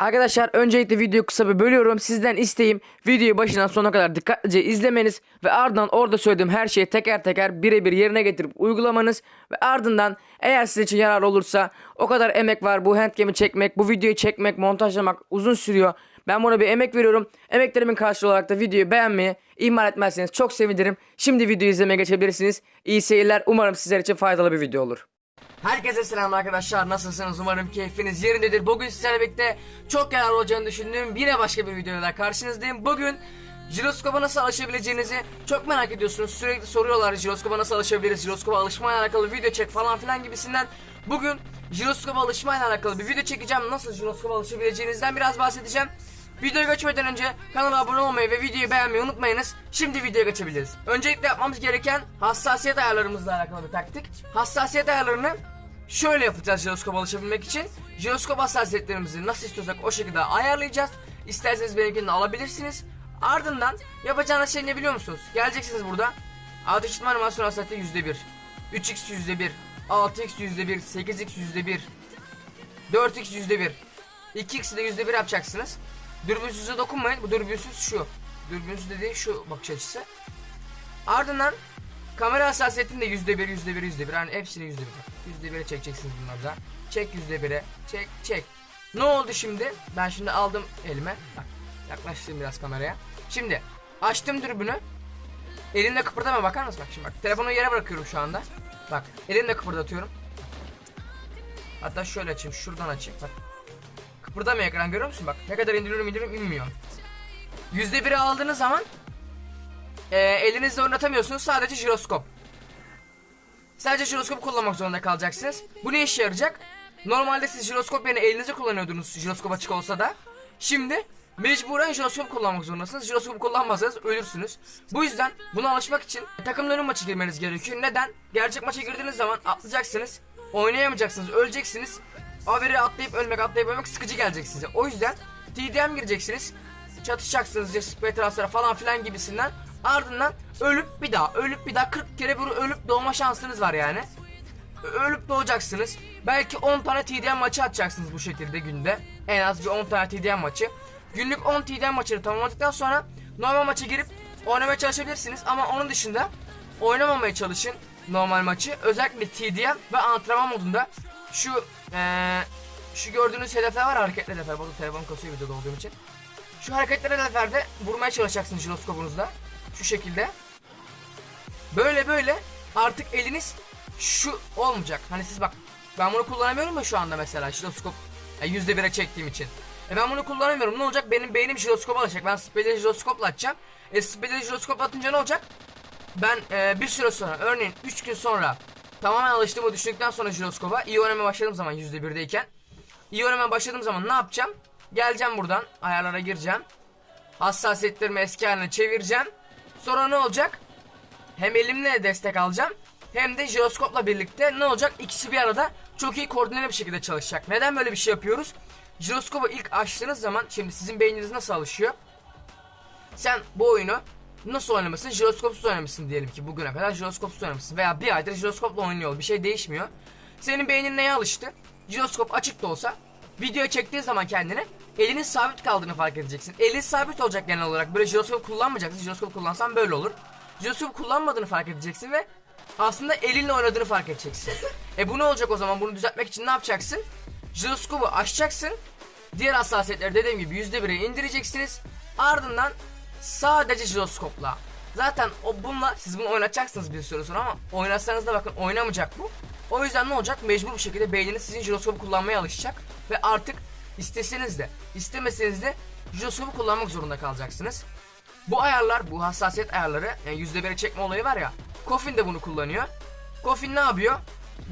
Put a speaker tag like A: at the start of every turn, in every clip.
A: Arkadaşlar öncelikle videoyu kısa bir bölüyorum. Sizden isteğim videoyu başından sona kadar dikkatlice izlemeniz ve ardından orada söylediğim her şeyi teker teker birebir yerine getirip uygulamanız ve ardından eğer sizin için yarar olursa o kadar emek var bu handgame'i çekmek, bu videoyu çekmek, montajlamak uzun sürüyor. Ben buna bir emek veriyorum. Emeklerimin karşılığı olarak da videoyu beğenmeyi ihmal etmezseniz çok sevinirim. Şimdi videoyu izlemeye geçebilirsiniz. İyi seyirler. Umarım sizler için faydalı bir video olur. Herkese selam arkadaşlar nasılsınız? Umarım keyfiniz yerindedir. Bugün sizlerle birlikte çok yararlı olacağını düşündüğüm yine başka bir videoyla karşınızdayım. Bugün jiroskopa nasıl alışabileceğinizi çok merak ediyorsunuz. Sürekli soruyorlar jiroskopa nasıl alışabiliriz jiroskopa alışmayla alakalı video çek falan filan gibisinden. Bugün jiroskopa alışmayla alakalı bir video çekeceğim. Nasıl jiroskopa alışabileceğinizden biraz bahsedeceğim Videoya geçmeden önce kanala abone olmayı ve videoyu beğenmeyi unutmayınız. Şimdi videoya geçebiliriz. Öncelikle yapmamız gereken hassasiyet ayarlarımızla alakalı bir taktik. Hassasiyet ayarlarını şöyle yapacağız jiroskopa alışabilmek için. Jiroskop hassasiyetlerimizi nasıl istiyorsak o şekilde ayarlayacağız. İsterseniz benimkini alabilirsiniz. Ardından yapacağınız şey ne biliyor musunuz? Geleceksiniz burada. Ateş etme animasyon hassasiyeti %1. 3x %1. 6x %1. 8x %1. 4x %1. 2x'i de %1 yapacaksınız. Dürbünsüze dokunmayın. Bu dürbünsüz şu. Dürbünsüz dediği şu bakış açısı. Ardından kamera hassasiyetini de %1, %1, %1. Yani hepsini %1. %1'e çekeceksiniz bunları da. Çek %1'e. Çek, çek. Ne oldu şimdi? Ben şimdi aldım elime. Bak yaklaştım biraz kameraya. Şimdi açtım dürbünü. Elimle kıpırdama bakar mısın? Bak şimdi bak. Telefonu yere bırakıyorum şu anda. Bak elimle kıpırdatıyorum. Hatta şöyle açayım. Şuradan açayım. Bak. Kıpırdamıyor ekran görüyor musun? Bak ne kadar indiriyorum indiriyorum inmiyor. %1'i aldığınız zaman e, elinizle oynatamıyorsunuz sadece jiroskop. Sadece jiroskop kullanmak zorunda kalacaksınız. Bu ne işe yarayacak? Normalde siz jiroskop yerine elinizi kullanıyordunuz jiroskop açık olsa da. Şimdi mecburen jiroskop kullanmak zorundasınız. Jiroskop kullanmazsanız ölürsünüz. Bu yüzden buna alışmak için takımların maçı girmeniz gerekiyor. Neden? Gerçek maça girdiğiniz zaman atlayacaksınız. Oynayamayacaksınız, öleceksiniz. Haberi atlayıp ölmek atlayıp ölmek sıkıcı gelecek size. O yüzden TDM gireceksiniz. Çatışacaksınız spray transfer falan filan gibisinden. Ardından ölüp bir daha ölüp bir daha 40 kere bir ölüp doğma şansınız var yani. Ölüp doğacaksınız. Belki 10 tane TDM maçı atacaksınız bu şekilde günde. En az bir 10 tane TDM maçı. Günlük 10 TDM maçını tamamladıktan sonra normal maça girip oynamaya çalışabilirsiniz. Ama onun dışında oynamamaya çalışın normal maçı. Özellikle TDM ve antrenman modunda şu eee şu gördüğünüz hedefler var hareketli hedefler. Bakın telefon kasıyor videoda olduğum için. Şu hareketli hedeflerde vurmaya çalışacaksınız jiroskopunuzda. Şu şekilde. Böyle böyle artık eliniz şu olmayacak. Hani siz bak ben bunu kullanamıyorum ya şu anda mesela jiroskop yani yüzde bire çektiğim için. E ben bunu kullanamıyorum. Ne olacak? Benim beynim jiroskopa alacak. Ben spedeli jiroskopla atacağım. E spedeli jiroskopla atınca ne olacak? Ben e, bir süre sonra örneğin 3 gün sonra tamamen alıştığımı düşündükten sonra jiroskopa iyi oynamaya başladığım zaman %1'deyken iyi oynamaya başladığım zaman ne yapacağım? Geleceğim buradan ayarlara gireceğim. Hassasiyetlerimi eski haline çevireceğim. Sonra ne olacak? Hem elimle destek alacağım hem de jiroskopla birlikte ne olacak? İkisi bir arada çok iyi koordineli bir şekilde çalışacak. Neden böyle bir şey yapıyoruz? Jiroskopu ilk açtığınız zaman şimdi sizin beyniniz nasıl alışıyor? Sen bu oyunu nasıl oynamışsın? Jiroskopsuz oynamışsın diyelim ki bugüne kadar jiroskopsuz oynamışsın veya bir aydır jiroskopla oynuyor bir şey değişmiyor. Senin beynin neye alıştı? Jiroskop açık da olsa video çektiğin zaman kendini elinin sabit kaldığını fark edeceksin. Elin sabit olacak genel olarak. Böyle jiroskop kullanmayacaksın. Jiroskop kullansan böyle olur. Jiroskop kullanmadığını fark edeceksin ve aslında elinle oynadığını fark edeceksin. e bu ne olacak o zaman? Bunu düzeltmek için ne yapacaksın? Jiroskopu açacaksın. Diğer hassasiyetleri dediğim gibi %1'e indireceksiniz. Ardından sadece jiroskopla. Zaten o bununla siz bunu oynatacaksınız bir süre sonra ama oynatsanız da bakın oynamayacak bu. O yüzden ne olacak? Mecbur bir şekilde beyniniz sizin jiroskopu kullanmaya alışacak ve artık isteseniz de istemeseniz de jiroskopu kullanmak zorunda kalacaksınız. Bu ayarlar, bu hassasiyet ayarları, yani %1'e çekme olayı var ya. Coffin de bunu kullanıyor. Coffin ne yapıyor?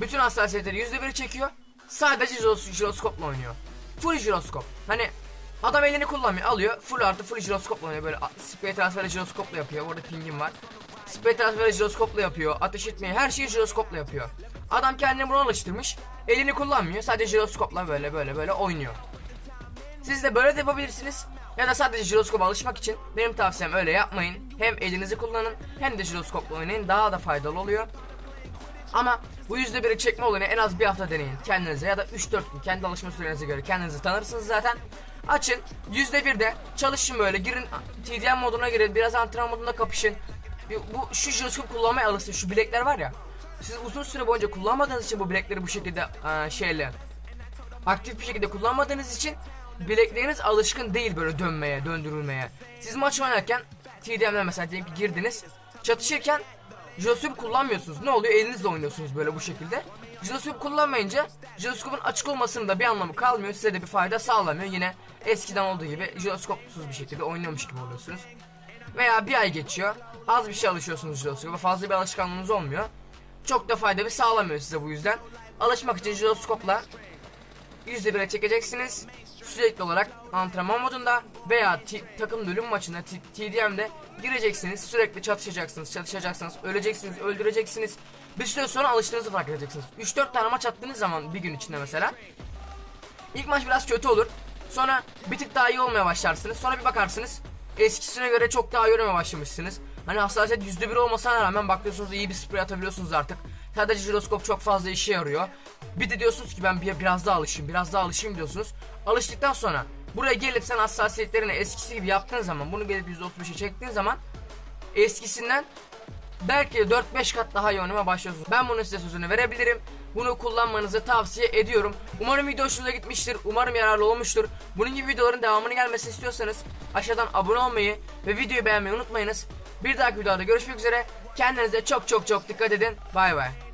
A: Bütün hassasiyetleri %1'e çekiyor. Sadece jiros- jiroskopla oynuyor. Full jiroskop. Hani adam elini kullanmıyor, alıyor. Full artı full jiroskopla oynuyor. Böyle spray transferi jiroskopla yapıyor. Orada pingim var. Spray transferi jiroskopla yapıyor. Ateş etmeyi her şeyi jiroskopla yapıyor. Adam kendini buna alıştırmış. Elini kullanmıyor. Sadece jiroskopla böyle böyle böyle oynuyor. Siz de böyle de yapabilirsiniz. Ya da sadece jiroskopa alışmak için benim tavsiyem öyle yapmayın. Hem elinizi kullanın hem de jiroskopla oynayın. Daha da faydalı oluyor. Ama bu yüzde biri çekme olayını en az bir hafta deneyin kendinize ya da 3-4 gün kendi alışma sürenize göre kendinizi tanırsınız zaten. Açın %1'de çalışın böyle girin TDM moduna girin biraz antrenman modunda kapışın. Bu şu jiroskop kullanmaya alışsın şu bilekler var ya. Siz uzun süre boyunca kullanmadığınız için bu bilekleri bu şekilde eee, şeyle aktif bir şekilde kullanmadığınız için bilekleriniz alışkın değil böyle dönmeye, döndürülmeye. Siz maç oynarken TDM'den mesela diyelim ki girdiniz. Çatışırken jiroskop kullanmıyorsunuz. Ne oluyor? Elinizle oynuyorsunuz böyle bu şekilde. Jiroskop kullanmayınca jiroskopun açık olmasının da bir anlamı kalmıyor. Size de bir fayda sağlamıyor. Yine eskiden olduğu gibi jiroskopsuz bir şekilde oynuyormuş gibi oluyorsunuz. Veya bir ay geçiyor. Az bir şey alışıyorsunuz jiroskopa. Fazla bir alışkanlığınız olmuyor. Çok da fayda bir sağlamıyor size bu yüzden. Alışmak için jiroskopla %1'e çekeceksiniz. Sürekli olarak antrenman modunda veya takım bölüm maçında T- TDM'de gireceksiniz. Sürekli çatışacaksınız, çatışacaksınız, öleceksiniz, öldüreceksiniz. Bir süre sonra alıştığınızı fark edeceksiniz. 3-4 tane maç attığınız zaman bir gün içinde mesela. İlk maç biraz kötü olur. Sonra bir tık daha iyi olmaya başlarsınız. Sonra bir bakarsınız eskisine göre çok daha oynamaya başlamışsınız. Hani hassasiyet %1 olmasına rağmen bakıyorsunuz iyi bir sprey atabiliyorsunuz artık. Sadece jiroskop çok fazla işe yarıyor. Bir de diyorsunuz ki ben bir, biraz daha alışayım, biraz daha alışayım diyorsunuz. Alıştıktan sonra buraya gelip sen hassasiyetlerini eskisi gibi yaptığın zaman bunu gelip %35'e çektiğin zaman eskisinden belki de 4-5 kat daha iyi oynamaya başlıyorsunuz. Ben bunun size sözünü verebilirim. Bunu kullanmanızı tavsiye ediyorum. Umarım video hoşunuza gitmiştir. Umarım yararlı olmuştur. Bunun gibi videoların devamını gelmesini istiyorsanız aşağıdan abone olmayı ve videoyu beğenmeyi unutmayınız. Bir dahaki videoda görüşmek üzere. Kendinize çok çok çok dikkat edin. Bay bay.